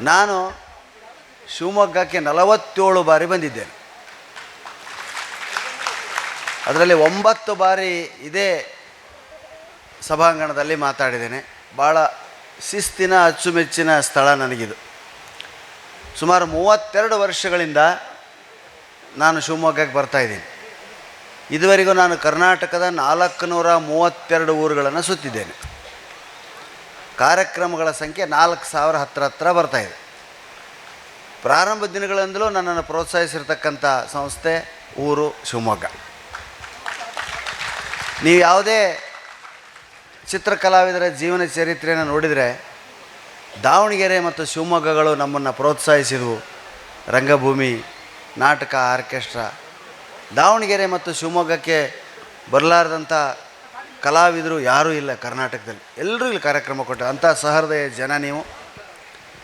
ನಾನು ಶಿವಮೊಗ್ಗಕ್ಕೆ ನಲವತ್ತೇಳು ಬಾರಿ ಬಂದಿದ್ದೇನೆ. ಅದರಲ್ಲಿ ಒಂಬತ್ತು ಬಾರಿ ಇದೇ ಸಭಾಂಗಣದಲ್ಲಿ ಮಾತಾಡಿದ್ದೇನೆ. ಭಾಳ ಶಿಸ್ತಿನ, ಅಚ್ಚುಮೆಚ್ಚಿನ ಸ್ಥಳ ನನಗಿದು. ಸುಮಾರು ಮೂವತ್ತೆರಡು ವರ್ಷಗಳಿಂದ ನಾನು ಶಿವಮೊಗ್ಗಕ್ಕೆ ಬರ್ತಾಯಿದ್ದೀನಿ ಇದುವರೆಗೂ ನಾನು ಕರ್ನಾಟಕದ ನಾಲ್ಕು ನೂರ ಮೂವತ್ತೆರಡು ಊರುಗಳನ್ನು ಸುತ್ತಿದ್ದೇನೆ. ಕಾರ್ಯಕ್ರಮಗಳ ಸಂಖ್ಯೆ ನಾಲ್ಕು ಸಾವಿರ ಹತ್ರ ಹತ್ರ ಬರ್ತಾಯಿದೆ ಪ್ರಾರಂಭ ದಿನಗಳಿಂದಲೂ ನನ್ನನ್ನು ಪ್ರೋತ್ಸಾಹಿಸಿರ್ತಕ್ಕಂಥ ಸಂಸ್ಥೆ ಊರು ಶಿವಮೊಗ್ಗ. ನೀವು ಯಾವುದೇ ಚಿತ್ರಕಲಾವಿದರ ಜೀವನ ಚರಿತ್ರೆಯನ್ನು ನೋಡಿದರೆ ದಾವಣಗೆರೆ ಮತ್ತು ಶಿವಮೊಗ್ಗಗಳು ನಮ್ಮನ್ನು ಪ್ರೋತ್ಸಾಹಿಸಿದವು. ರಂಗಭೂಮಿ, ನಾಟಕ, ಆರ್ಕೆಸ್ಟ್ರಾ. ದಾವಣಗೆರೆ ಮತ್ತು ಶಿವಮೊಗ್ಗಕ್ಕೆ ಬರಲಾರ್ದಂಥ ಕಲಾವಿದರು ಯಾರೂ ಇಲ್ಲ ಕರ್ನಾಟಕದಲ್ಲಿ. ಎಲ್ಲರೂ ಇಲ್ಲಿ ಕಾರ್ಯಕ್ರಮ ಕೊಟ್ಟರು. ಅಂಥ ಸಹೃದಯ ಜನ ನೀವು.